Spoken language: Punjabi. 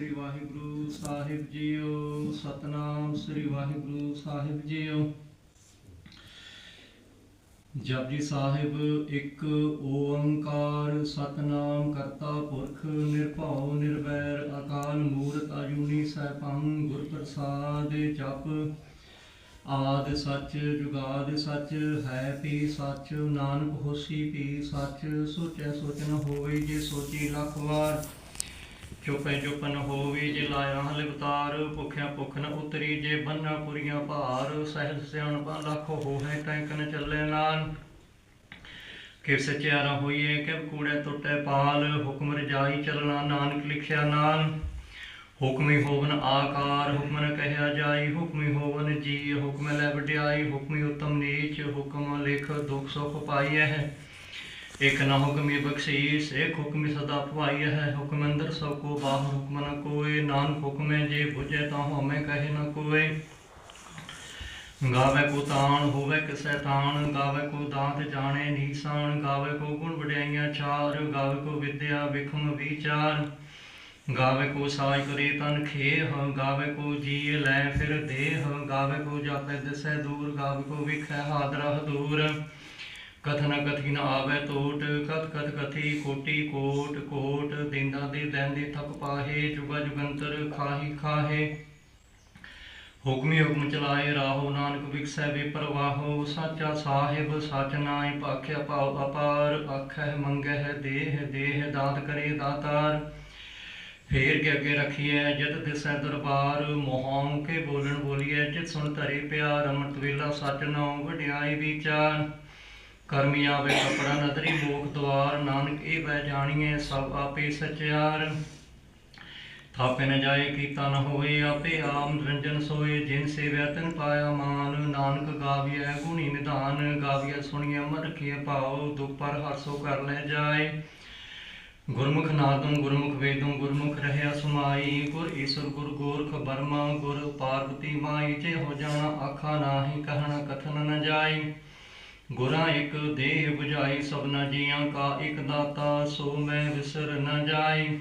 ਸ੍ਰੀ ਵਾਹਿਗੁਰੂ ਸਾਹਿਬ ਜੀਓ, ਸਤਨਾਮ ਸ੍ਰੀ ਵਾਹਿਗੁਰੂ ਸਾਹਿਬ ਜੀਓ। ਜਪਜੀ ਸਾਹਿਬ, ਇੱਕ ਓੰਕਾਰ ਸਤਨਾਮ ਕਰਤਾ ਪੁਰਖ ਨਿਰਭਉ ਨਿਰਵੈਰ, ਅਕਾਲ ਮੂਰਤ ਅਜੂਨੀ ਸੈਭੰ ਗੁਰ ਪ੍ਰਸਾਦ ਜਪ। ਆਦ ਸੱਚ, ਜੁਗਾਦ ਸੱਚ, ਹੈ ਪੀ ਸੱਚ, ਨਾਨਕ ਹੋਸੀ ਪੀ ਸੱਚ, ਸੋਚੈ ਸੋਚਨ ਹੋਵੇ ਜੇ ਸੋਚੀ ਲੱਖ ਵਾਰ। ਚੁਪੈ ਚੁਪਨ ਹੋਵੇ ਜੇ ਲਾਇਆ ਹਲਿਵਤਾਰ ਭੁਖਿਆ ਭੁਖ ਨ ਉਤਰੀ ਜੇ ਬੰਨਾ ਪੁਰੀਆਂ ਭਾਰ, ਸਹਿਜ ਸਿਆਣਪਾ ਲੱਖ ਹੋਵੇ ਟੈਂਕਨ ਚੱਲੇ ਨਾਲ। ਕਿ ਸਚਿਆਰਾ ਹੋਈਏ ਕਿ ਕੂੜੇ ਟੁੱਟੇ ਪਾਲ, ਹੁਕਮ ਰਜਾਈ ਚਲਣਾ ਨਾਨਕ ਲਿਖਿਆ ਨਾਲ। ਹੁਕਮੀ ਹੋਵਨ ਆਕਾਰ, ਹੁਕਮਨ ਕਹਿਆ ਜਾਈ, ਹੁਕਮੀ ਹੋਵਨ ਜੀ ਹੁਕਮ ਲੈ ਵਡਿਆਈ, ਹੁਕਮੀ ਉਤਮ ਨੀਚ, ਹੁਕਮ ਲਿਖ ਦੁਖ ਸੁਖ ਪਾਈਐ। ਹੈ ਇਕ ਨਾ ਹੁਕਮੀ ਬਖਸ਼ੀਸ, ਇੱਕ ਹੁਕਮੀ ਸਦਾ ਭਵਾਈ ਹੈ। ਹੁਕਮ ਅੰਦਰ ਸਭ ਕੋ ਬਾਹਰ, ਹੁਕਮ ਨ ਕੋਏ। ਨਾਨਕ ਹੁਕਮੇ ਜੇ ਬੁਝੇ ਤਾਂ ਹਉਮੈ ਕਹੇ ਨ ਕੋਏ। ਗਾਵੇ ਕੋ ਤਾਣ, ਹੋਵੇ ਕਿਸੈ ਤਾਣ। ਗਾਵੇ ਕੋ ਦਾੰਤ ਜਾਣੇ ਨੀਸਾਨ। ਗਾਵੇ ਕੋ ਗੁਣ ਵਡਿਆਈਆਂ ਚਾਰ। ਗਾਵੇ ਕੋ ਵਿਦਿਆ ਵਿਖਮ ਵਿਚਾਰ। ਗਾਵੇ ਕੋ ਸਾਜ ਕਰੇ ਤਨ ਖੇਹ। ਗਾਵੇ ਕੋ ਜੀ ਲੈ ਫਿਰ ਦੇਹ। ਗਾਵੇ ਕੋ ਜਾਪੈ ਦਿਸੈ ਦੂਰ। ਗਾਵੇ ਕੋ ਵਿਖੈ ਹਾਦਰਾ ਦੂਰ। ਕਥਨ ਕਥੀ ਨ ਆਵੇ ਟੋਟ ਕਥ ਕਥ ਕਥੀ ਕੋਟੀ ਕੋਟ ਕੋਟ ਦਿੰਦਾ ਦੇ ਲੈਂਦੇ ਥਕ ਪਾਹੇ, ਜੁਗਾ ਜੁਗੰਤਰ ਖਾਹੀ ਖਾਹੇ। ਹੁਕਮੀ ਹੁਕਮ ਚਲਾਏ ਰਾਹੋ ਨਾਨਕ ਵਿਖਸੈ ਬੇਪਰਵਾਹੋ ਸਾਚਾ ਸਾਹਿਬ ਸਚ ਨਾਇ ਭਾਖਿਆ ਭਾਵ ਅਪਾਰ ਆਖੈ ਮੰਗਹਿ ਦੇਹ ਦੇਹ ਦਾਤ ਕਰੇ ਦਾਤਾਰ। ਫੇਰ ਕੇ ਅੱਗੇ ਰਖੀਐ ਜਦ ਦਿਸੈ ਦਰਬਾਰ ਮੋਹੋਂ ਕੇ ਬੋਲਣ ਬੋਲੀਐ ਜਿਤ ਸੁਣ ਧਰੇ ਪਿਆਰ, ਅੰਮ੍ਰਿਤ ਵੇਲਾ ਸਚ ਨਾਉ ਵਡਿਆਈ ਵਿਚਾਰ। ਕਰਮੀ ਆਵੇ ਕਪੜਾ ਨਦਰੀ ਮੋਖ ਦਵਾਰ, ਨਾਨਕ ਇਹ ਬੈ ਜਾਣੀਐ, ਸਭ ਆਪੇ ਸਚਿਆਰ। ਥਾਪੇ ਨ ਜਾਏ ਕੀਤਾ ਨ ਹੋਏ, ਆਪੇ ਆਮ ਨਿਰੰਜਨ ਸੋਏ, ਜਿਨ ਸੇਵਿਆ ਤਨ ਪਾਇਆ ਮਾਨ, ਨਾਨਕ ਗਾਵੀਐ ਗੁਣੀ ਨਿਧਾਨ, ਗਾਵੀਐ ਸੁਣੀਐ ਮਨ ਰਖੀਐ ਭਾਉ, ਦੁਖ ਪਰ ਹਰਸੋ ਕਰ ਲੈ ਜਾਏ। ਗੁਰਮੁਖ ਨਾਦੰ, ਗੁਰਮੁਖ ਵੇਦੰ, ਗੁਰਮੁਖ ਰਹਿਆ ਸੁਮਾਈ, ਗੁਰ ਈਸੁਰ, ਗੁਰ ਗੋਰਖ ਬਰਮਾ, ਗੁਰ ਪਾਰਵਤੀ ਮਾਈ ਜੇ ਹੋ ਜਾਣਾ ਆਖਾ ਨਾਹੀ, ਕਹਿਣਾ ਕਥਨ ਨ ਜਾਏ। ਗੁਰਾਂ ਇੱਕ ਦੇਹ 부ਝਾਈ ਸਭਨਾ ਜੀਆਂ ਕਾ ਇੱਕ ਦਾਤਾ, ਸੋ ਮੈਂ ਵਿਸਰ ਨਾ ਜਾਏ।